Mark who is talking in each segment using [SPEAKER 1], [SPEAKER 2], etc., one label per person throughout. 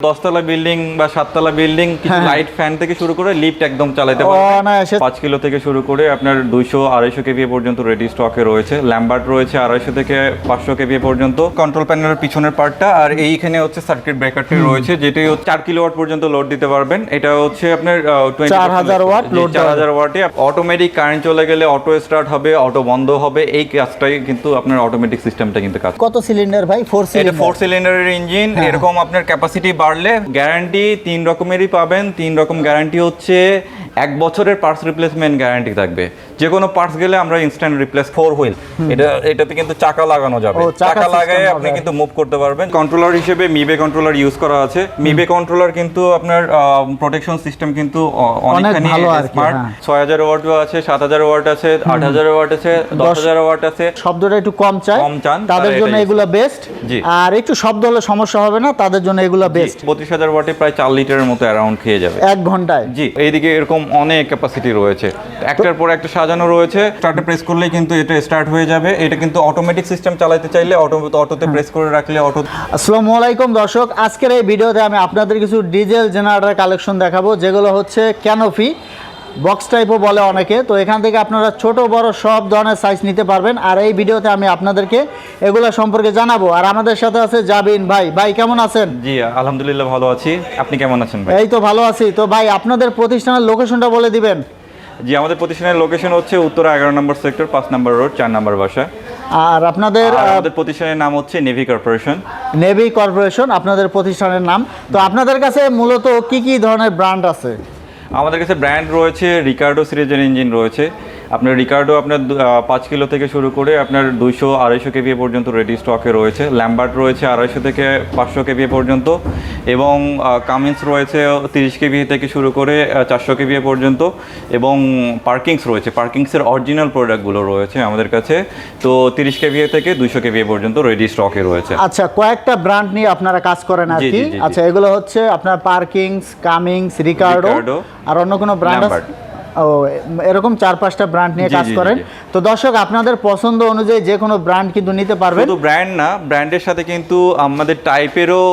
[SPEAKER 1] দশতলা বিল্ডিং বা সাততলা বিল্ডিং কিছু
[SPEAKER 2] হ্যাঁ, হ্যাঁ।
[SPEAKER 1] লাইট ফ্যান থেকে শুরু করে লিফট একদম চালাতে
[SPEAKER 2] ও,
[SPEAKER 1] পাঁচ কিলো থেকে শুরু করে আপনার দুইশো আড়াইশো কেভি পর্যন্ত রেডি স্টকে রয়েছে। ল্যাম্বার্ট রয়েছে আড়াইশো থেকে পাঁচশো কেভি পর্যন্ত। কন্ট্রোল প্যানেলের পিছনের পার্টটা আর এইখানে হচ্ছে সার্কিট ব্রেকারটি রয়েছে যেটি চার কিলো ওয়াট পর্যন্ত লোড দিতে পারবেন। এটা হচ্ছে আপনার
[SPEAKER 2] 4000 watt load
[SPEAKER 1] চার হাজার ওয়াটে অটোমেটিক কারেন্ট চলে গেলে অটো স্টার্ট হবে অটো বন্ধ হবে। এই কাজটাই কিন্তু আপনার অটোমেটিক সিস্টেমটা কিন্তু কাজ
[SPEAKER 2] কত সিলিন্ডার ভাই? ফোর সিলিন্ডার
[SPEAKER 1] ফোর সিলিন্ডারের ইঞ্জিন
[SPEAKER 2] হ্যাঁ।
[SPEAKER 1] এরকম আপনার ক্যাপাসিটি বাড়লে গ্যারান্টি তিন রকমেরই পাবেন। তিন রকম গ্যারান্টি হচ্ছে এক বছরের পার্টস রিপ্লেসমেন্ট গ্যারান্টি থাকবে। যে কোনো পার্টস গেলে আমরা ইনস্ট্যান্ট রিপ্লেস ফোর হুইল এটা এটাতে কিন্তু চাকা লাগানো যাবে।
[SPEAKER 2] চাকা
[SPEAKER 1] লাগায় আপনি কিন্তু মুভ করতে পারবেন। কন্ট্রোলার হিসেবে মিবে কন্ট্রোলার ইউজ করা আছে। মিবে কন্ট্রোলার কিন্তু আপনার প্রোটেকশন সিস্টেম কিন্তু অনেকখানি স্মার্ট
[SPEAKER 2] হ্যাঁ।
[SPEAKER 1] ছয় হাজার ওয়াটও আছে সাত হাজার ওয়াট আছে আট হাজার ওয়াট আছে দশ হাজার ওয়াট আছে।
[SPEAKER 2] শব্দটা একটু কম চাই।
[SPEAKER 1] কম চান,
[SPEAKER 2] তাদের জন্য এগুলো বেস্ট
[SPEAKER 1] জি।
[SPEAKER 2] আর একটু শব্দ হলে সমস্যা হবে না তাদের জন্য এগুলো বেস্ট
[SPEAKER 1] পঁচিশ হাজার ওয়াটে প্রায় চার লিটারের মতো অ্যারাউন্ড খেয়ে যাবে।
[SPEAKER 2] এক ঘন্টায়।
[SPEAKER 1] জি এইদিকে এরকম অনেক ক্যাপাসিটি রয়েছে। একটার পর একটা সাজানো রয়েছে। স্টার্টে প্রেস করলেই কিন্তু এটা স্টার্ট হয়ে যাবে। এটা কিন্তু অটোমেটিক সিস্টেম চালাতে চাইলে অটো অটোতে প্রেস করে রাখলে অটো
[SPEAKER 2] আসসালামু আলাইকুম দর্শক আজকের এই ভিডিওতে আমি আপনাদের কিছু ডিজেল জেনারেটর কালেকশন দেখাবো যেগুলো হচ্ছে ক্যানোফি বক্স টাইপও বলে অনেকে। তো এখান থেকে আপনারা ছোট বড় সব ধরনের সাইজ নিতে পারবেন। আর এই ভিডিওতে আমি আপনাদেরকে এগুলো সম্পর্কে জানাব। আর আমাদের সাথে আছে জাবিন ভাই। ভাই কেমন আছেন?
[SPEAKER 1] জি আলহামদুলিল্লাহ ভালো আছি। আপনি কেমন আছেন ভাই?
[SPEAKER 2] এই তো ভালো আছি। তো ভাই আপনাদের প্রতিষ্ঠানের লোকেশনটা বলে দিবেন।
[SPEAKER 1] জি আমাদের প্রতিষ্ঠানের লোকেশন হচ্ছে উত্তরা এগারো নম্বর সেক্টর পাঁচ নম্বর রোড চার নম্বর বাসা।
[SPEAKER 2] আর আপনাদের
[SPEAKER 1] আমাদের প্রতিষ্ঠানের নাম হচ্ছে নেভি কর্পোরেশন
[SPEAKER 2] নেভি কর্পোরেশন আপনাদের প্রতিষ্ঠানের নাম। তো আপনাদের কাছে মূলত কি কি ধরনের ব্র্যান্ড আছে?
[SPEAKER 1] আমাদের কাছে ব্র্যান্ড রয়েছে রিকার্ডো সিরিজের ইঞ্জিন রয়েছে। আপনার রিকার্ডো আপনার পাঁচ কিলো থেকে শুরু করে আপনার দুইশো আড়াইশো কেভি পর্যন্ত রেডি স্টকে রয়েছে। ল্যাম্বার্ট রয়েছে আড়াইশো থেকে পাঁচশো কেভি পর্যন্ত এবং কামিন্স রয়েছে তিরিশ কেভি থেকে শুরু করে চারশো কেভি পর্যন্ত এবং পার্কিংস রয়েছে। পার্কিংসের অরিজিনাল প্রোডাক্টগুলো রয়েছে আমাদের কাছে। তো তিরিশ কেভি থেকে দুইশো কেভি পর্যন্ত রেডি স্টকে রয়েছে।
[SPEAKER 2] আচ্ছা কয়েকটা ব্র্যান্ড নিয়ে আপনারা কাজ করেন আর কি। আচ্ছা এগুলো হচ্ছে আপনার পার্কিংস কামিংস রিকার্ডো আর অন্য কোনো ব্র্যান্ড। ও এরকম চার পাঁচটা ব্র্যান্ড নিয়ে কাজ করেন। তো দর্শক আপনাদের পছন্দ অনুযায়ী যে কোনো ব্র্যান্ড কিন্তু নিতে পারবেন।
[SPEAKER 1] শুধু ব্র্যান্ড না ব্র্যান্ডের সাথে কিন্তু আমাদের টাইপেরও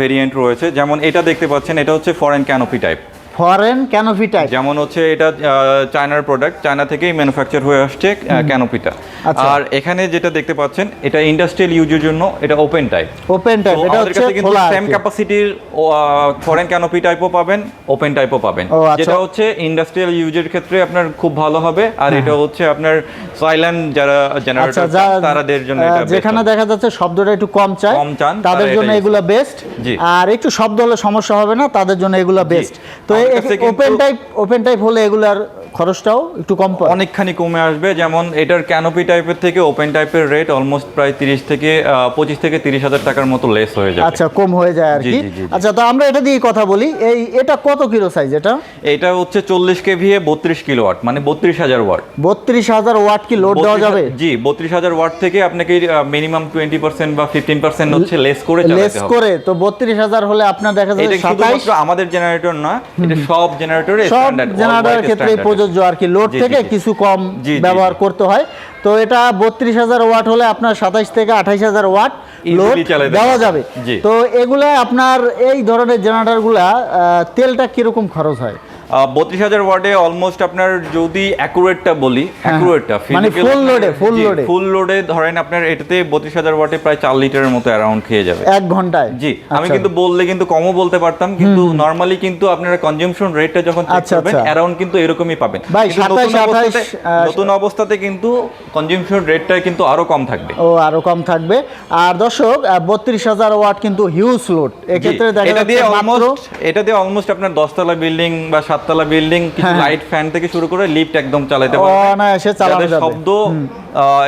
[SPEAKER 1] ভেরিয়েন্ট রয়েছে। যেমন এটা দেখতে পাচ্ছেন এটা হচ্ছে foreign canopy type
[SPEAKER 2] foreign canopy type
[SPEAKER 1] যেমন হচ্ছে এটা চায়নার প্রোডাক্ট চায়না থেকেই ম্যানুফ্যাকচার হয়ে আসছে ক্যানোপিটা
[SPEAKER 2] আচ্ছা।
[SPEAKER 1] আর এখানে যেটা দেখতে পাচ্ছেন এটা ইন্ডাস্ট্রিয়াল ইউজের জন্য এটা ওপেন টাইপ
[SPEAKER 2] ওপেন টাইপ এটা হচ্ছে
[SPEAKER 1] কিন্তু
[SPEAKER 2] খোলা
[SPEAKER 1] সেম ক্যাপাসিটির ফরেন ক্যানোপি টাইপও পাবেন ওপেন টাইপও পাবেন।
[SPEAKER 2] আচ্ছা।
[SPEAKER 1] যেটা হচ্ছে ইন্ডাস্ট্রিয়াল ইউজের ক্ষেত্রে আপনার খুব ভালো হবে আর এটা হচ্ছে আপনার সাইলেন্ট যারা
[SPEAKER 2] আচ্ছা
[SPEAKER 1] জেনারেটর
[SPEAKER 2] যা
[SPEAKER 1] তাদের জন্য এটা
[SPEAKER 2] যেখানে দেখা যাচ্ছে শব্দটা একটু কম চায়
[SPEAKER 1] কম চান,
[SPEAKER 2] তাদের জন্য এগুলো বেস্ট। আর একটু শব্দ হলে সমস্যা হবে না তাদের জন্য এগুলো বেস্ট তো ওপেন টাইপ ওপেন টাইপ হলে এগুলার খরচটাও একটু কম পড়ে।
[SPEAKER 1] অনেকখানি কমে আসবে যেমন এটার ক্যানোপি টাইপের থেকে ওপেন টাইপের রেট অলমোস্ট প্রায় তিরিশ থেকে পঁচিশ থেকে তিরিশ হাজার টাকার মতো লেস হয়ে যাবে।
[SPEAKER 2] আচ্ছা কম হয়ে যায় আর কি। আচ্ছা তো আমরা এটা দিয়ে কথা বলি। এই এটা কত কিলো সাইজ এটা?
[SPEAKER 1] এটা হচ্ছে চল্লিশ কেভিএ বত্রিশ কিলো ওয়াট মানে বত্রিশ হাজার ওয়াট।
[SPEAKER 2] বত্রিশ হাজার ওয়াট কি লোড দেওয়া যাবে?
[SPEAKER 1] জি বত্রিশ হাজার ওয়াট থেকে আপনাকে মিনিমাম টোয়েন্টি পার্সেন্ট বা ফিফটিন পার্সেন্ট হচ্ছে লেস করে
[SPEAKER 2] লেস করে তো বত্রিশ হাজার হলে আপনার দেখা যাবে
[SPEAKER 1] আমাদের জেনারেটর না এটা সব জেনারেটরে
[SPEAKER 2] সব জেনারেটরের ক্ষেত্রে প্রযোজ্য আর কি লোড থেকে কিছু কম ব্যবহার করতে হয়। তো এটা বত্রিশ হাজার ওয়াট হলে আপনার সাতাইশ থেকে আঠাইশ হাজার ওয়াট লোড দেওয়া যাবে। তো এগুলা আপনার এই ধরনের জেনারেটরগুলা আহ, তেলটা কীরকম খরচ হয়?
[SPEAKER 1] বত্রিশ হাজার ওয়ার্ডে অলমোস্ট আপনার যদি অ্যাকুরেটটা বলি অ্যাকুরেটটা
[SPEAKER 2] মানে full load এ, full
[SPEAKER 1] ফুল লোডে ধরেন আপনার এটাতে বত্রিশ হাজার ওয়াটে প্রায় চার লিটারের মতো অ্যারাউন্ড খেয়ে যাবে।
[SPEAKER 2] এক ঘন্টায়।
[SPEAKER 1] জি আমি
[SPEAKER 2] আচ্ছা।
[SPEAKER 1] কিন্তু বললে কিন্তু কমও বলতে পারতাম কিন্তু নরমালি কিন্তু আপনারা কনজাম্পশন রেটটা যখন চেক
[SPEAKER 2] আচ্ছা,
[SPEAKER 1] করবেন
[SPEAKER 2] আচ্ছা।
[SPEAKER 1] অ্যারাউন্ড কিন্তু এরকমই পাবেন। নতুন অবস্থাতে
[SPEAKER 2] 28, আহ,
[SPEAKER 1] নতুন অবস্থাতে কিন্তু কনজাম্পশন রেটটা কিন্তু আরও কম থাকবে।
[SPEAKER 2] ও আরও কম থাকবে। আর দর্শক বত্রিশ হাজার ওয়াট কিন্তু হিউজ লোড এক্ষেত্রে দেখা
[SPEAKER 1] এটা দিয়ে অলমোস্ট এটা দিয়ে অলমোস্ট আপনার দশতলা বিল্ডিং বা সাততলা বিল্ডিং কিছু
[SPEAKER 2] হ্যাঁ।
[SPEAKER 1] লাইট ফ্যান থেকে শুরু করে লিফট একদম চালাতে পারবেন।
[SPEAKER 2] অনায়াসে চালানো যাবে।
[SPEAKER 1] শব্দ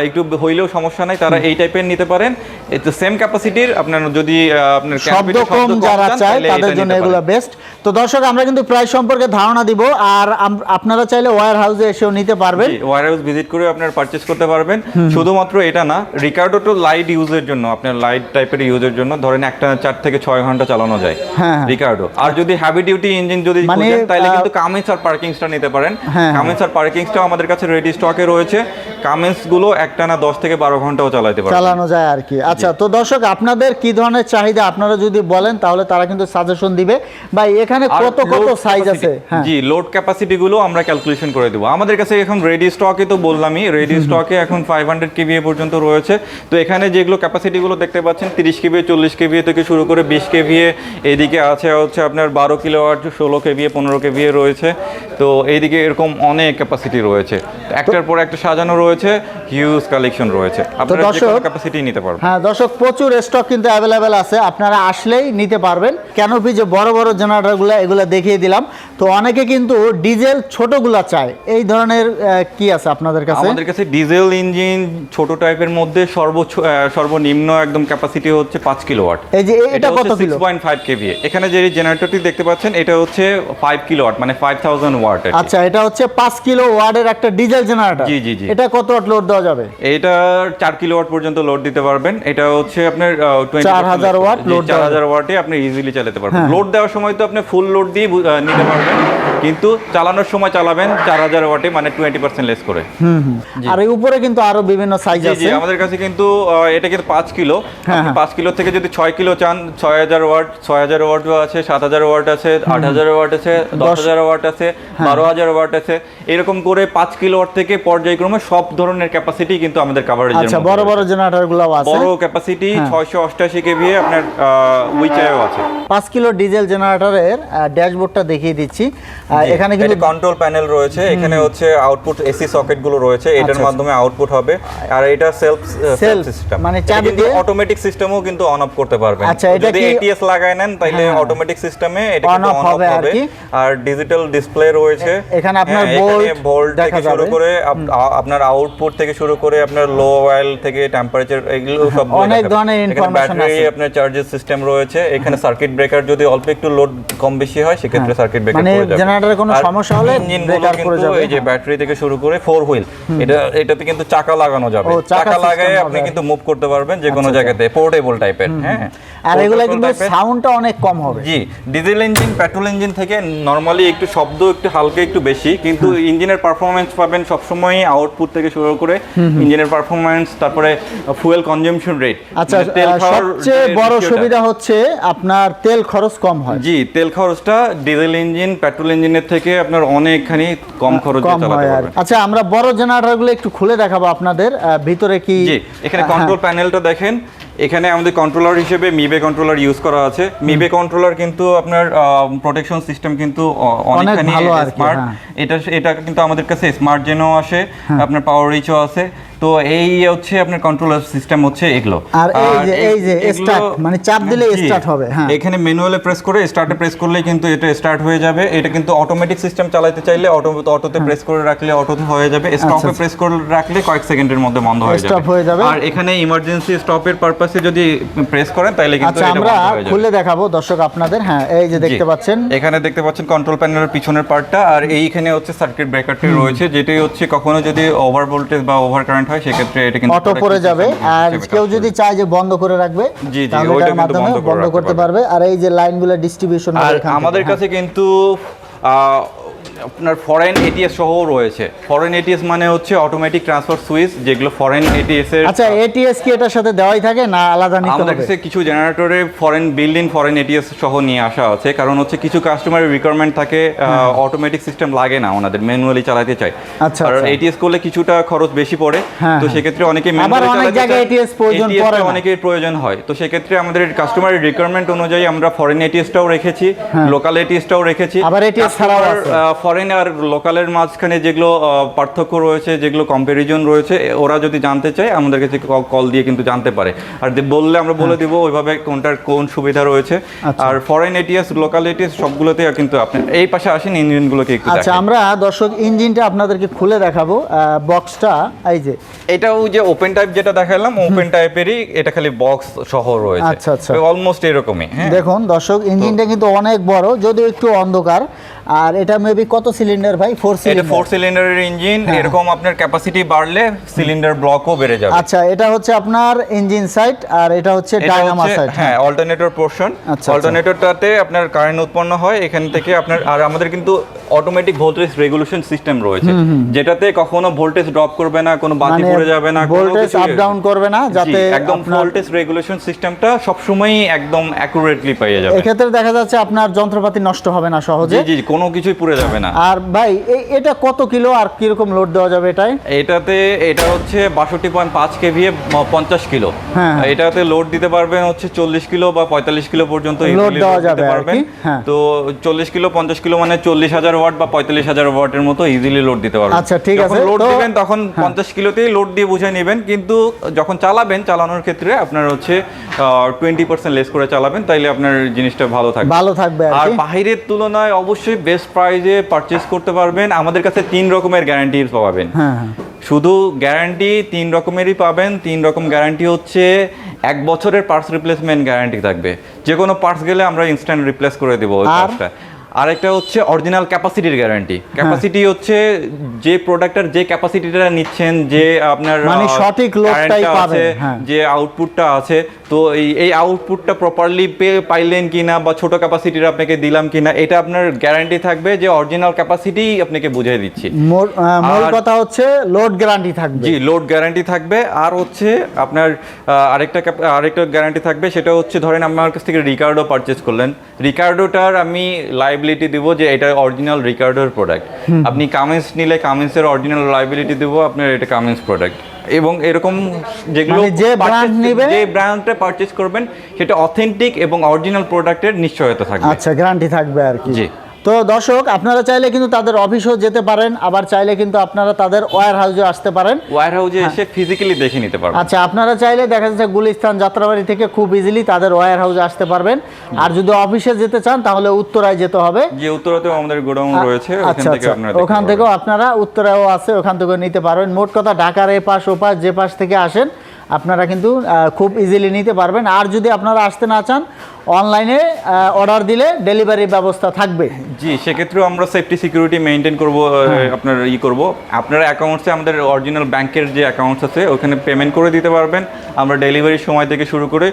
[SPEAKER 1] একটু হইলেও সমস্যা নাই তারা এই টাইপের নিতে পারেন। এতে সেম ক্যাপাসিটির আপনার যদি আপনার
[SPEAKER 2] শব্দ কম যারা চায় তাদের জন্য এগুলো বেস্ট তো দর্শক আমরা কিন্তু প্রাইস সম্পর্কে ধারণা দিব আর আপনারা চাইলে ওয়্যার হাউসে এসেও নিতে পারবেন।
[SPEAKER 1] ওয়ার হাউস ভিজিট করে আপনার পারচেজ করতে পারবেন। শুধুমাত্র এটা না রিকার্ডো তো লাইট ইউজের জন্য আপনার লাইট টাইপের ইউজের জন্য ধরেন একটা চার থেকে ছয় ঘণ্টা চালানো যায়
[SPEAKER 2] হ্যাঁ, হ্যাঁ।
[SPEAKER 1] রিকার্ডো আর যদি হ্যাভি ডিউটি ইঞ্জিন যদি
[SPEAKER 2] মানে
[SPEAKER 1] তাহলে কিন্তু কামেন্স আর পার্কিংসটা নিতে পারেন। কামেন্স আর পার্কিংসটাও আমাদের কাছে রেডি স্টকে রয়েছে। কামেন্সগুলো একটানা দশ থেকে বারো ঘন্টাও চালাতে পারবেন।
[SPEAKER 2] চালানো যায় আর কি। আচ্ছা তো দর্শক আপনাদের কি ধরনের চাহিদা আপনারা যদি বলেন তাহলে তারা কিন্তু সাজেশন দিবে। ভাই এখানে কত কত সাইজ আছে? হ্যাঁ।
[SPEAKER 1] জি লোড ক্যাপাসিটি গুলো আমরা ক্যালকুলেশন করে দেবো। আমাদের কাছে এখন রেডি স্টকে তো বললামই। রেডি স্টকে এখন ফাইভ হান্ড্রেড কেভিএ পর্যন্ত রয়েছে। তো এখানে যেগুলো ক্যাপাসিটি গুলো দেখতে পাচ্ছেন তিরিশ কেভিএ চল্লিশ কেভিএ থেকে শুরু করে বিশ কেভিএ এদিকে আছে হচ্ছে আপনার বারো কিলো ওয়াট ষোলো কেভিএ পনেরো কেভিএ রয়েছে। তো এইদিকে এরকম অনেক ক্যাপাসিটি রয়েছে। একটার পর একটা সাজানো রয়েছে হিউজ কালেকশন রয়েছে। আপনারা
[SPEAKER 2] দর্শক-
[SPEAKER 1] ক্যাপাসিটি নিতে পারবেন।
[SPEAKER 2] হ্যাঁ দর্শক প্রচুর স্টক কিন্তু অ্যাভেলেবেল আছে। আপনারা আসলেই নিতে পারবেন। ক্যানোপি যে বড় বড় জেনারেটরগুলো এগুলো দেখিয়ে দিলাম। তো অনেকে কিন্তু ডিজেল ছোটগুলা চায়। এই ধরনের কি আছে আপনাদের কাছে?
[SPEAKER 1] আমাদের কাছে ডিজেল ইঞ্জিন ছোট টাইপের মধ্যে সর্বোচ্চ সর্বনিম্ন একদম ক্যাপাসিটি হচ্ছে পাঁচ কিলোওয়াট
[SPEAKER 2] এই যে এটা কত কিলো?
[SPEAKER 1] পয়েন্ট ফাইভ কেভিএ এখানে যে জেনারেটরটি দেখতে পাচ্ছেন এটা হচ্ছে ফাইভ কিলোওয়াট মানে ফাইভ থাউজেন্ড ওয়াট
[SPEAKER 2] আচ্ছা এটা হচ্ছে পাঁচ কিলো ওয়ার্ডের একটা ডিজেল জেনারেটর।
[SPEAKER 1] জি, জি, জি।
[SPEAKER 2] এটা কত ওয়াট লোড দেওয়া যাবে?
[SPEAKER 1] এটা চার কিলোওয়াট পর্যন্ত লোড দিতে পারবেন। এটা হচ্ছে আপনার
[SPEAKER 2] 4000 watt load
[SPEAKER 1] চার
[SPEAKER 2] দেওয়া
[SPEAKER 1] হাজার ওয়াটে আপনি ইজিলি চালাতে পারবেন।
[SPEAKER 2] হ্যাঁ।
[SPEAKER 1] লোড দেওয়ার সময় তো আপনি ফুল লোড দিয়ে নিতে পারবেন। কিন্তু চালানোর সময় চালাবেন চার হাজার ওয়াটে মানে টোয়েন্টি পার্সেন্ট লেস করে।
[SPEAKER 2] হুম আর এই উপরে কিন্তু আরও বিভিন্ন সাইজ আছে।
[SPEAKER 1] আমাদের কাছে কিন্তু এটা কিন্তু পাঁচ কিলো।
[SPEAKER 2] হ্যাঁ, হ্যাঁ।
[SPEAKER 1] পাঁচ কিলো থেকে যদি ছয় কিলো চান ছয় হাজার ওয়াট ছয় হাজার ওয়াটও আছে সাত হাজার ওয়াট আছে আট হাজার ওয়াট আছে দশ হাজার ওয়াট আছে
[SPEAKER 2] হ্যাঁ।
[SPEAKER 1] বারো হাজার ওয়াট আছে এরকম করে পাঁচ কিলো ওয়াট থেকে পর্যায়ক্রমে সব ধরনের ক্যাপাসিটি কিন্তু আমাদের কাভারেজ
[SPEAKER 2] আচ্ছা বড় বড় জেনারেটরগুলো আছে?
[SPEAKER 1] বড় ক্যাপাসিটি। ছয়শো অষ্টাশি কেভিএ আপনার উইচায়ও আছে।
[SPEAKER 2] পাঁচ কিলো ডিজেল জেনারেটরের ড্যাশবোর্ডটা দেখিয়ে দিচ্ছি। এখানে কিন্তু
[SPEAKER 1] কন্ট্রোল প্যানেল রয়েছে। এখানে হচ্ছে আউটপুট এসি সকেটগুলো রয়েছে। এটার
[SPEAKER 2] আচ্ছা,
[SPEAKER 1] মাধ্যমে আউটপুট হবে। আর এটা সেলফ সেলফ সিস্টেম
[SPEAKER 2] মানে চাবি দিয়ে-
[SPEAKER 1] অটোমেটিক সিস্টেমও কিন্তু অন অফ করতে পারবেন।
[SPEAKER 2] আচ্ছা, এটা
[SPEAKER 1] যদি
[SPEAKER 2] কি-
[SPEAKER 1] এটিএস লাগায় নেন তাহলে। অটোমেটিক সিস্টেমে এটা কিন্তু অন অফ
[SPEAKER 2] হবে আর
[SPEAKER 1] ডিজিটাল ডিসপ্লে রয়েছে।
[SPEAKER 2] এখানে আপনার
[SPEAKER 1] হ্যাঁ,
[SPEAKER 2] volt
[SPEAKER 1] ভোল্ট থেকে শুরু করে আপনার আউটপুট থেকে শুরু করে আপনার লো অয়েল থেকে টেম্পারেচার এগুলো সব
[SPEAKER 2] অনেক ধরনের
[SPEAKER 1] ব্যাটারি
[SPEAKER 2] আছে।
[SPEAKER 1] আপনার চার্জের সিস্টেম রয়েছে। এখানে সার্কিট ব্রেকার যদি অল্প একটু লোড কম বেশি হয় সেক্ষেত্রে সার্কিট ব্রেকার
[SPEAKER 2] মানে
[SPEAKER 1] পড়ে যাবে।
[SPEAKER 2] কোনো সমস্যা হলে breaker
[SPEAKER 1] কিন্তু
[SPEAKER 2] যাবে,
[SPEAKER 1] এই যে
[SPEAKER 2] হ্যাঁ।
[SPEAKER 1] ব্যাটারি থেকে শুরু করে ফোর হুইল এটা এটাতে কিন্তু চাকা লাগানো যাবে।
[SPEAKER 2] চাকা
[SPEAKER 1] লাগায় আপনি কিন্তু মুভ করতে পারবেন যে কোনো
[SPEAKER 2] আচ্ছা,
[SPEAKER 1] জায়গাতে পোর্টেবল টাইপের হ্যাঁ।
[SPEAKER 2] আর এগুলো কিন্তু সাউন্ডটা অনেক কম হবে।
[SPEAKER 1] জি ডিজেল ইঞ্জিন পেট্রোল ইঞ্জিন থেকে নর্মালি একটু শব্দ একটু হালকা একটু বেশি কিন্তু ইঞ্জিনের পারফরমেন্স পাবেন সবসময় আউটপুট থেকে শুরু করে ইঞ্জিনের পারফরমেন্স তারপরে ফুয়েল কনজাম্পশন রেট
[SPEAKER 2] আচ্ছা আহ, সবচেয়ে বড় সুবিধা হচ্ছে আপনার তেল খরচ কম হয়।
[SPEAKER 1] জি তেল খরচটা ডিজেল ইঞ্জিন পেট্রোল ইঞ্জিনের থেকে আপনার অনেকখানি কম খরচে চালাতে পারবেন।
[SPEAKER 2] আচ্ছা আমরা বড় জেনারেটরগুলো একটু খুলে দেখাবো আপনাদের ভিতরে কি
[SPEAKER 1] জি এখানে কন্ট্রোল প্যানেলটা দেখেন। এখানে আমাদের কন্ট্রোলার হিসেবে মিবে কন্ট্রোলার ইউজ করা আছে। মিবে কন্ট্রোলার কিন্তু আপনার প্রোটেকশন সিস্টেম কিন্তু অনেকখানি স্মার্ট
[SPEAKER 2] হ্যাঁ।
[SPEAKER 1] এটা এটা কিন্তু আমাদের কাছে স্মার্ট জেনও আসে আপনার পাওয়ার রিচও আছে। তো এই হচ্ছে আপনার কন্ট্রোলার সিস্টেম হচ্ছে এগুলো।
[SPEAKER 2] আর এই যে- এই যে start, মানে চাপ দিলেই
[SPEAKER 1] জি,
[SPEAKER 2] start হবে, হ্যাঁ।
[SPEAKER 1] এখানে ম্যানুয়ালে প্রেস করে স্টার্টে প্রেস করলেই কিন্তু এটা স্টার্ট হয়ে যাবে। এটা কিন্তু অটোমেটিক সিস্টেম চালাতে চাইলে অটো অটোতে প্রেস করে রাখলে অটোতে হয়ে যাবে। স্টপে
[SPEAKER 2] আচ্ছা।
[SPEAKER 1] প্রেস করে রাখলে কয়েক সেকেন্ডের মধ্যে বন্ধ হয়ে যাবে।
[SPEAKER 2] Stop হয়ে যাবে।
[SPEAKER 1] আর এখানে ইমার্জেন্সি স্টপের পারপাসে যদি প্রেস করেন তাহলে কিন্তু
[SPEAKER 2] আচ্ছা
[SPEAKER 1] এটা
[SPEAKER 2] আমরা
[SPEAKER 1] হয়ে
[SPEAKER 2] খুলে দেখাবো দর্শক আপনাদের হ্যাঁ এই যে দেখতে পাচ্ছেন।
[SPEAKER 1] এখানে দেখতে পাচ্ছেন কন্ট্রোল প্যানেলের পিছনের পার্টটা আর এইখানে হচ্ছে সার্কিট ব্রেকারটি রয়েছে যেটাই হচ্ছে কখনো যদি ওভার ভোল্টেজ বা ওভার কারেন্ট হয় সেক্ষেত্রে এটা কিন্তু
[SPEAKER 2] অটো পড়ে যাবে আর কেউ যদি চায় যে বন্ধ করে রাখবে
[SPEAKER 1] জি, জি, ওইটা কিন্তু
[SPEAKER 2] মাধ্যমে
[SPEAKER 1] বন্ধ করে
[SPEAKER 2] বন্ধ করতে
[SPEAKER 1] পারবে।
[SPEAKER 2] আর এই যে লাইনগুলো ডিস্ট্রিবিউশন
[SPEAKER 1] আর আমাদের কাছে কিন্তু আপনার ফরেন এটিএস সহ রয়েছে ফরেন এটিএস মানে হচ্ছে অটোমেটিক ট্রান্সফার সুইচ যেগুলো ফরেন এটিএস এর
[SPEAKER 2] আচ্ছা এটিএস কি এটার সাথে দেওয়াই থাকে না আলাদা নিতে হবে আমাদের
[SPEAKER 1] কাছে কিছু জেনারেটরে ফরেন বিল্ড ফরেন এটিএস সহ নিয়ে আসা আছে কারণ হচ্ছে কিছু কাস্টমারের রিকোয়ারমেন্ট থাকে অটোমেটিক সিস্টেম লাগে না ওনাদের ম্যানুয়ালি চালাতে চায়
[SPEAKER 2] আচ্ছা,
[SPEAKER 1] আর
[SPEAKER 2] আচ্ছা।
[SPEAKER 1] এটিএস করলে কিছুটা খরচ বেশি পড়ে
[SPEAKER 2] হ্যাঁ,
[SPEAKER 1] তো
[SPEAKER 2] হ্যাঁ।
[SPEAKER 1] সেক্ষেত্রে অনেকে
[SPEAKER 2] আবার অনেক জায়গায়। ATS প্রয়োজন পড়ে।
[SPEAKER 1] অনেকের প্রয়োজন হয় তো সেক্ষেত্রে আমাদের কাস্টমারের রিকোয়ারমেন্ট অনুযায়ী আমরা ফরেন এটিএসটাও রেখেছি লোকাল এটিএসটাও রেখেছি
[SPEAKER 2] আবার ATS ছাড়াও।
[SPEAKER 1] ফরেন আর লোকালের মাঝখানে যেগুলো পার্থক্য রয়েছে যেগুলো কম্পারিজন রয়েছে ওরা যদি জানতে চায় আমাদের কাছে কল দিয়ে কিন্তু জানতে পারে। আর বললে আমরা বলে দিব ওইভাবে কোনটার কোন সুবিধা রয়েছে।
[SPEAKER 2] হ্যাঁ। আচ্ছা।
[SPEAKER 1] আর ফরেন এটিএস লোকাল এটিএস সবগুলোতে কিন্তু আপনি এই পাশে আসেন ইঞ্জিনগুলোকে একটু
[SPEAKER 2] আচ্ছা আমরা দর্শক ইঞ্জিনটা আপনাদেরকে খুলে দেখাবো বক্সটা এই যে।
[SPEAKER 1] এটাও যে ওপেন টাইপ যেটা দেখালাম ওপেন টাইপেরই এটা খালি বক্স সহ রয়েছে।
[SPEAKER 2] আচ্ছা, আচ্ছা।
[SPEAKER 1] অলমোস্ট এরকমই হ্যাঁ।
[SPEAKER 2] দেখুন দর্শক ইঞ্জিনটা কিন্তু অনেক বড় যদিও একটু অন্ধকার আর এটা মেবি কত সিলিন্ডার ভাই? ফোর সিলিন্ডার
[SPEAKER 1] ফোর সিলিন্ডারের ইঞ্জিন এরকম আপনার ক্যাপাসিটি বাড়লে সিলিন্ডার ব্লকও বেড়ে যাবে।
[SPEAKER 2] আচ্ছা এটা হচ্ছে আপনার ইঞ্জিন সাইড আর এটা হচ্ছে ডায়নামা সাইড
[SPEAKER 1] হ্যাঁ অল্টারনেটর পোর্শন। অল্টারনেটরটাতে আপনার কারেন্ট উৎপন্ন হয় এখান থেকে আপনার আর আমাদের কিন্তু অটোমেটিক ভোল্টেজ রেগুলেশন সিস্টেম রয়েছে যেটাতে কখনো ভোল্টেজ ড্রপ করবে না কোনো বাতি
[SPEAKER 2] মানে
[SPEAKER 1] পড়ে যাবে না
[SPEAKER 2] ভোল্টেজ আপ ডাউন করবে না যাতে
[SPEAKER 1] একদম ভোল্টেজ রেগুলেশন সিস্টেমটা সবসময়ই একদম অ্যাকুরেটলি পেয়ে যাবে।
[SPEAKER 2] এক্ষেত্রে দেখা যাচ্ছে আপনার যন্ত্রপাতি নষ্ট হবে না সহজে।
[SPEAKER 1] জি জি কোনো কিছুই পুড়ে যাবে না।
[SPEAKER 2] আর ভাই এটা কত কিলো আর কীরকম লোড দেওয়া যাবে এটাই
[SPEAKER 1] এটাতে এটা হচ্ছে বাষট্টি পয়েন্ট পাঁচ কেভিএ পঞ্চাশ কিলো।
[SPEAKER 2] হ্যাঁ।
[SPEAKER 1] এটাতে লোড দিতে পারবেন হচ্ছে চল্লিশ কিলো বা পঁয়তাল্লিশ কিলো পর্যন্ত easily
[SPEAKER 2] দেওয়া যাবে
[SPEAKER 1] পারবেন।
[SPEAKER 2] হ্যাঁ।
[SPEAKER 1] তো চল্লিশ কিলো পঞ্চাশ কিলো মানে চল্লিশ হাজার ওয়াট বা পঁয়তাল্লিশ হাজার ওয়াটের মতো ইজিলি লোড দিতে পারবেন।
[SPEAKER 2] আচ্ছা, ঠিক আছে,
[SPEAKER 1] লোড দিবেন তখন পঞ্চাশ কিলোতেই লোড দিয়ে বুঝে নেবেন কিন্তু যখন চালাবেন চালানোর ক্ষেত্রে আপনার হচ্ছে টোয়েন্টি পার্সেন্ট লেস করে চালাবেন তাইলে আপনার জিনিসটা ভালো থাকবে।
[SPEAKER 2] ভালো থাকবে আর
[SPEAKER 1] বাহিরের তুলনায় অবশ্যই বেস্ট প্রাইজে পারচেস করতে পারবেন। আমাদের কাছে তিন রকমের গ্যারান্টি পাবেন।
[SPEAKER 2] হ্যাঁ হ্যাঁ।
[SPEAKER 1] শুধু গ্যারান্টি তিন রকমেরই পাবেন। তিন রকম গ্যারান্টি হচ্ছে এক বছরের পার্টস রিপ্লেসমেন্ট গ্যারান্টি থাকবে। যে কোনো পার্টস গেলে আমরা ইনস্ট্যান্ট রিপ্লেস করে দেবো ওই পার্টসটা আরেকটা হচ্ছে অরিজিনাল ক্যাপাসিটির গ্যারান্টি। ক্যাপাসিটি হচ্ছে যে প্রোডাক্টের যে ক্যাপাসিটিটা নিচ্ছেন যে আপনার
[SPEAKER 2] মানে সঠিক লোডটাই পাবেন, হ্যাঁ।
[SPEAKER 1] যে আউটপুটটা আছে তো এই এই আউটপুটটা প্রপারলি পাইলেন কিনা বা ছোট ক্যাপাসিটির আপনাকে দিলাম কিনা এটা আপনার গ্যারান্টি থাকবে যে অরিজিনাল ক্যাপাসিটি আপনাকে বুঝিয়ে দিচ্ছি
[SPEAKER 2] মূল কথা হচ্ছে লোড গ্যারান্টি থাকবে
[SPEAKER 1] জি লোড গ্যারান্টি থাকবে আর হচ্ছে আপনার আরেকটা আরেকটা গ্যারান্টি থাকবে সেটা হচ্ছে ধরেন আমার কাছ থেকে রিকার্ডো পারচেজ করলেন রিকার্ডোটার আমি লাইবিলিটি দিব যে এটা অরিজিনাল রিকার্ডোর প্রোডাক্ট আপনি কামিন্স নিলে কামিন্সের অরিজিনাল লাইবিলিটি দিব আপনার এটা কামিন্স প্রোডাক্ট এবং এরকম যেগুলো
[SPEAKER 2] মানে যে ব্র্যান্ড
[SPEAKER 1] নেবে
[SPEAKER 2] নিবে-
[SPEAKER 1] যে ব্র্যান্ডটা পারচেজ করবেন সেটা অথেন্টিক এবং অরিজিনাল প্রোডাক্টের নিশ্চয়তা থাকবে।
[SPEAKER 2] আচ্ছা গ্যারান্টি থাকবে আর কি।
[SPEAKER 1] জি।
[SPEAKER 2] তো দর্শক আপনারা চাইলে কিন্তু তাদের অফিসেও যেতে পারেন আবার চাইলে কিন্তু আপনারা তাদের ওয়্যার হাউসে আসতে পারেন।
[SPEAKER 1] ওয়ার হাউসে এসে ফিজিক্যালি দেখে নিতে পারবেন।
[SPEAKER 2] আচ্ছা আপনারা চাইলে দেখা যাচ্ছে গুলিস্তান যাত্রাবাড়ি থেকে খুব ইজিলি তাদের ওয়্যার হাউসে আসতে পারবেন। আর যদি অফিসে যেতে চান তাহলে উত্তরায় যেতে হবে।
[SPEAKER 1] যে উত্তরাতেও আমাদের গোডাউন রয়েছে ওখান
[SPEAKER 2] আচ্ছা
[SPEAKER 1] থেকে
[SPEAKER 2] আচ্ছা।
[SPEAKER 1] আপনারা
[SPEAKER 2] ওখান থেকেও আপনারা উত্তরায়ও আছে ওখান থেকেও নিতে পারবেন। মোট কথা ঢাকার এ পাশ ও পাশ যে পাশ থেকে আসেন আপনারা কিন্তু খুব ইজিলি নিতে পারবেন। আর যদি আপনারা আসতে না চান অনলাইনে অর্ডার দিলে ডেলিভারি ব্যবস্থা থাকবে।
[SPEAKER 1] জি সেক্ষেত্রেও আমরা সেফটি সিকিউরিটি মেনটেন করব আপনার ই করব। আপনার অ্যাকাউন্টসে আমাদের অরিজিনাল ব্যাংকের যে অ্যাকাউন্টস আছে ওখানে পেমেন্ট করে দিতে পারবেন। আমরা ডেলিভারির সময় থেকে শুরু করে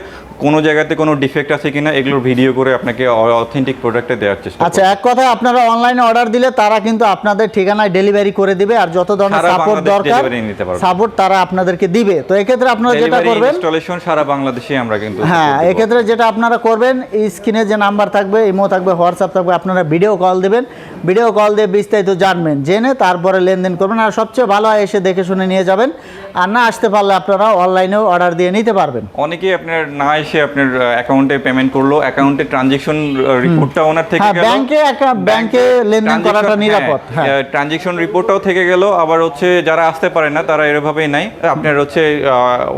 [SPEAKER 1] কোনো জায়গাতে কোনো ডিফেক্ট আছে কিনা এগুলোর ভিডিও করে আপনাকে অথেন্টিক প্রোডাক্টে দেওয়ার চেষ্টা
[SPEAKER 2] আচ্ছা এক কথায় আপনারা অনলাইনে অর্ডার দিলে তারা কিন্তু আপনাদের ঠিকানায় ডেলিভারি করে দিবে আর যত ধরনের সাপোর্ট দরকার। সাপোর্ট তারা আপনাদেরকে দিবে। তো এক্ষেত্রে আপনারা যেটা করবেন
[SPEAKER 1] ইনস্টলেশন সারা বাংলাদেশে আমরা কিন্তু
[SPEAKER 2] হ্যাঁ। এক্ষেত্রে যেটা আপনারা করবেন স্ক্রিনে যে নাম্বার থাকবে ইমো থাকবে হোয়াটসঅ্যাপ থাকবে আপনারা ভিডিও কল দেবেন। ভিডিও কল দিয়ে বিস্তারিত জানবেন জেনে তারপরে লেনদেন করবেন আর সবচেয়ে ভালো হয় এসে দেখে শুনে নিয়ে যাবেন। আর না আসতে পারলে আপনারা অনলাইনেও অর্ডার দিয়ে নিতে পারবেন।
[SPEAKER 1] অনেকেই আপনার না এসে আপনার অ্যাকাউন্টে পেমেন্ট করল অ্যাকাউন্টে ট্রানজেকশন রিপোর্টটা ওনার থেকে
[SPEAKER 2] হ্যাঁ
[SPEAKER 1] গেল।
[SPEAKER 2] ব্যাংকে একটা ব্যাংকে লেনদেন করাটা নিরাপদ হ্যাঁ।
[SPEAKER 1] ট্রানজেকশন রিপোর্টটাও থেকে গেল আবার হচ্ছে যারা আসতে পারে না তারা এরভাবেই নাই। আপনার হচ্ছে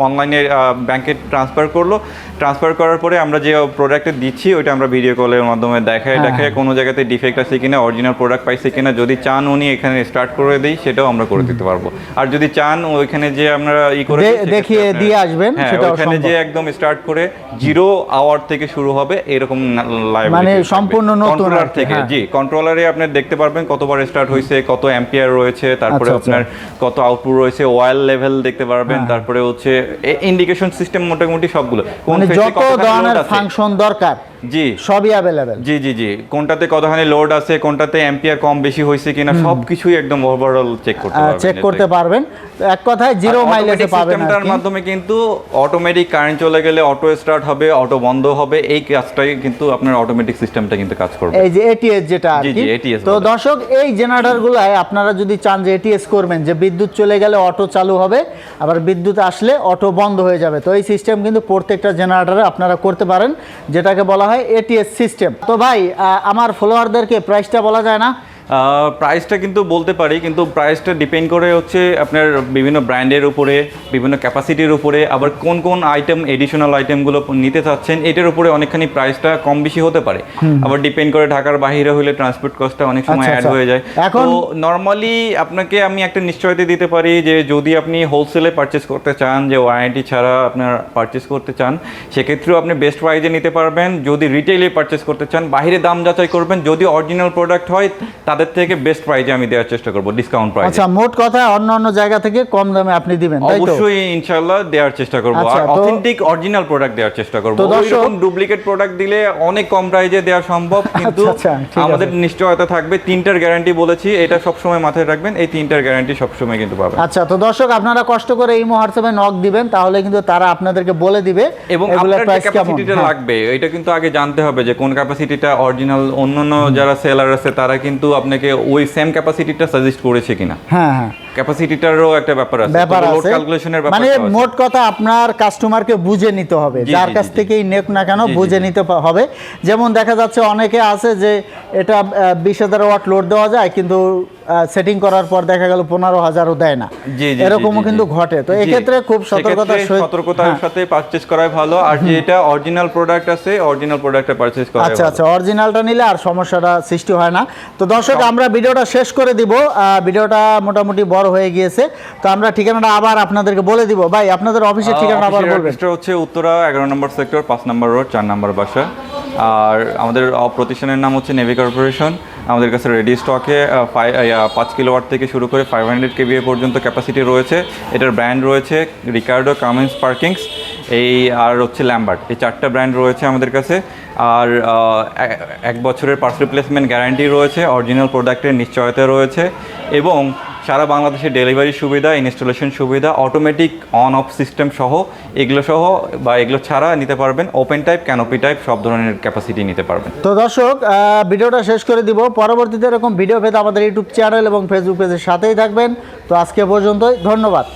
[SPEAKER 1] অনলাইনে ব্যাংকে ট্রান্সফার করল। ট্রান্সফার করার পরে আমরা যে প্রোডাক্টে দিচ্ছি ওইটা আমরা ভিডিও কলের মাধ্যমে দেখায়
[SPEAKER 2] হ্যাঁ,
[SPEAKER 1] দেখায় কোনো জায়গাতে ডিফেক্ট আছে কিনা অরিজিনাল প্রোডাক্ট পাইছে কিনা। যদি চান উনি এখানে স্টার্ট করে দিই সেটাও আমরা করে দিতে পারব। আর যদি চান ওইখানে যে আমরা ই করে
[SPEAKER 2] দেখিয়ে দিয়ে আসবেন,
[SPEAKER 1] হ্যাঁ, ওইখানে যে একদম স্টার্ট করে জিরো আওয়ার থেকে শুরু হবে এরকম liability
[SPEAKER 2] মানে সম্পূর্ণ নতুন আর
[SPEAKER 1] থেকে
[SPEAKER 2] হ্যাঁ।
[SPEAKER 1] জি কন্ট্রোলারে আপনি দেখতে পারবেন কতবার স্টার্ট হয়েছে কত অ্যাম্পিয়ার রয়েছে তারপরে
[SPEAKER 2] আচ্ছা, আচ্ছা।
[SPEAKER 1] আপনার কত আউটপুট রয়েছে অয়েল লেভেল দেখতে পারবেন
[SPEAKER 2] হ্যাঁ।
[SPEAKER 1] তারপরে হচ্ছে ইন্ডিকেশন সিস্টেম মোটামুটি সবগুলো।
[SPEAKER 2] মানে যত ধরনের ফাংশন দরকার
[SPEAKER 1] জি।
[SPEAKER 2] সবই অ্যাভেলেবেল
[SPEAKER 1] জি জি জি। কোনটাতে কতখানি লোড আছে কোনটাতে অ্যাম্পিয়ার কম বেশি হয়েছে কিনা সবকিছুই একদম ওভারঅল চেক করতে পারবেন
[SPEAKER 2] চেক করতে পারবেন। এক কথায় জিরো মাইলেজে পাবেন
[SPEAKER 1] সিস্টেমটার মাধ্যমে কিন্তু অটোমেটিক কারেন্ট চলে গেলে অটো স্টার্ট হবে অটো বন্ধ হবে এই কাজটাই কিন্তু আপনার অটোমেটিক সিস্টেমটা কিন্তু কাজ করবে।
[SPEAKER 2] এই যে এটিএস যেটা আর কি। তো দর্শক এই জেনারেটর গুলায় আপনারা যদি চান যে এটিএস করবেন যে বিদ্যুৎ চলে গেলে অটো চালু হবে আবার বিদ্যুৎ আসলে অটো বন্ধ হয়ে যাবে। তো এই সিস্টেম কিন্তু প্রত্যেকটা জেনারেটরে আপনারা করতে পারেন যেটাকে বলা হয় এটিএস সিস্টেম তো ভাই আমার ফলোয়ারদেরকে প্রাইসটা বলা যায় না।
[SPEAKER 1] প্রাইসটা কিন্তু বলতে পারি কিন্তু প্রাইসটা ডিপেন্ড করে হচ্ছে আপনার বিভিন্ন ব্র্যান্ডের উপরে বিভিন্ন ক্যাপাসিটির উপরে আবার কোন কোন আইটেম এডিশনাল আইটেমগুলো নিতে চাচ্ছেন এটার উপরে অনেকখানি প্রাইসটা কম বেশি হতে পারে। আবার ডিপেন্ড করে ঢাকার বাইরে হলে ট্রান্সপোর্ট কস্টটা অনেক সময়
[SPEAKER 2] আচ্ছা,
[SPEAKER 1] অ্যাড
[SPEAKER 2] আচ্ছা।
[SPEAKER 1] হয়ে যায়।
[SPEAKER 2] এখন-
[SPEAKER 1] নর্মালি আপনাকে আমি একটা নিশ্চয়তা দিতে পারি যে যদি আপনি হোলসেলে পারচেস করতে চান যে ওয়ারেন্টি ছাড়া আপনার পারচেস করতে চান সেক্ষেত্রেও আপনি বেস্ট প্রাইজে নিতে পারবেন। যদি রিটেইলে পারচেস করতে চান বাইরে দাম যাচাই করবেন। যদি অরিজিনাল প্রোডাক্ট হয় তাদের থেকে বেস্ট প্রাইজে আমি দেওয়ার চেষ্টা করব ডিসকাউন্ট প্রাইজে
[SPEAKER 2] আচ্ছা মোট কথা অন্য অন্য জায়গা থেকে কম দামে আপনি দিবেন তাই তো?
[SPEAKER 1] অবশ্যই ইনশাআল্লাহ দেওয়ার চেষ্টা করব।
[SPEAKER 2] আচ্ছা,
[SPEAKER 1] আর অথেন্টিক অরিজিনাল প্রোডাক্ট দেওয়ার চেষ্টা করব। ওইরকম ডুপ্লিকেট প্রোডাক্ট দিলে অনেক কম প্রাইজে দেওয়া সম্ভব কিন্তু
[SPEAKER 2] আচ্ছা, ঠিক আছে।
[SPEAKER 1] আমাদের নিশ্চয়তা থাকবে। তিনটার গ্যারান্টি বলেছি এটা সবসময় মাথায় রাখবেন এই তিনটার গ্যারান্টি সবসময় কিন্তু পাবেন।
[SPEAKER 2] আচ্ছা তো দর্শক আপনারা কষ্ট করে এই হোয়াটসঅ্যাপে নক দিবেন তাহলে কিন্তু তারা আপনাদেরকে বলে দিবে
[SPEAKER 1] এবং আপনার
[SPEAKER 2] প্রাইস
[SPEAKER 1] ক্যাপাসিটিটা। লাগবে এটা কিন্তু আগে জানতে হবে যে কোন ক্যাপাসিটিটা অরিজিনাল অন্যান্য যারা সেলার আছে তারা কিন্তু আপনাকে ওই সেম ক্যাপাসিটিটা সাজেস্ট করেছে কিনা?
[SPEAKER 2] হ্যাঁ হ্যাঁ।
[SPEAKER 1] ক্যাপাসিটিটারও একটা ব্যাপার আছে।
[SPEAKER 2] ব্যাপার আছে।
[SPEAKER 1] ক্যালকুলেশনের ব্যাপার
[SPEAKER 2] মানে মোট কথা আপনার কাস্টমারকে বুঝে নিতে হবে। যার কাছ। থেকেই নেক না কেন বুঝে নিতে হবে। যেমন দেখা যাচ্ছে অনেকে আছে যে এটা বিশ হাজার ওয়াট লোড দেওয়া যায় কিন্তু সেটিং করার পর দেখা গেল পনেরো হাজারও দেয় না। এরকমও কিন্তু ঘটে। তো এক্ষেত্রে খুব সতর্কতার
[SPEAKER 1] সতর্কতার
[SPEAKER 2] হ্যাঁ।
[SPEAKER 1] সাথে পারচেজ করাই ভালো। আর যেটা অরিজিনাল প্রোডাক্ট আছে অরিজিনাল প্রোডাক্টটা পারচেজ করাই
[SPEAKER 2] আচ্ছা আচ্ছা অরিজিনালটা নিলে আর সমস্যাটা সৃষ্টি হয় না। তো দর্শক আমরা ভিডিওটা শেষ করে দিব। ভিডিওটা মোটামুটি বড় হয়ে গিয়েছে। তো আমরা ঠিকানাটা আবার আপনাদেরকে বলে দিব। ভাই আপনাদের অফিসের ঠিকানা আবার বলবেন।
[SPEAKER 1] হচ্ছে উত্তরা এগারো নম্বর সেক্টর পাঁচ নম্বর রোড চার নম্বর বাসা। আর আমাদের প্রতিষ্ঠানের নাম হচ্ছে নেভি কর্পোরেশন আমাদের কাছে রেডি স্টকে ফাইভ পাঁচ কিলোওয়াট থেকে শুরু করে ফাইভ হান্ড্রেড কেবিএ পর্যন্ত ক্যাপাসিটি রয়েছে। এটার ব্র্যান্ড রয়েছে রিকার্ডো কামেন্স পার্কিংস এই, আর হচ্ছে ল্যাম্বার্ট এই চারটা ব্র্যান্ড রয়েছে আমাদের কাছে। আর এক বছরের পার্স রিপ্লেসমেন্ট গ্যারান্টি রয়েছে। অরিজিনাল প্রোডাক্টের নিশ্চয়তা রয়েছে। এবং সারা বাংলাদেশে ডেলিভারি সুবিধা, ইনস্টলেশন সুবিধা অটোমেটিক অন অফ সিস্টেম সহ এগুলো সহ বা এগুলো ছাড়া নিতে পারবেন। ওপেন টাইপ ক্যানোপি টাইপ সব ধরনের ক্যাপাসিটি নিতে পারবেন।
[SPEAKER 2] তো দর্শক ভিডিওটা শেষ করে দিব। পরবর্তীতে এরকম ভিডিও পেতে আমাদের ইউটিউব চ্যানেল এবং ফেসবুক পেজের সাথেই থাকবেন। তো আজকে পর্যন্তই। ধন্যবাদ।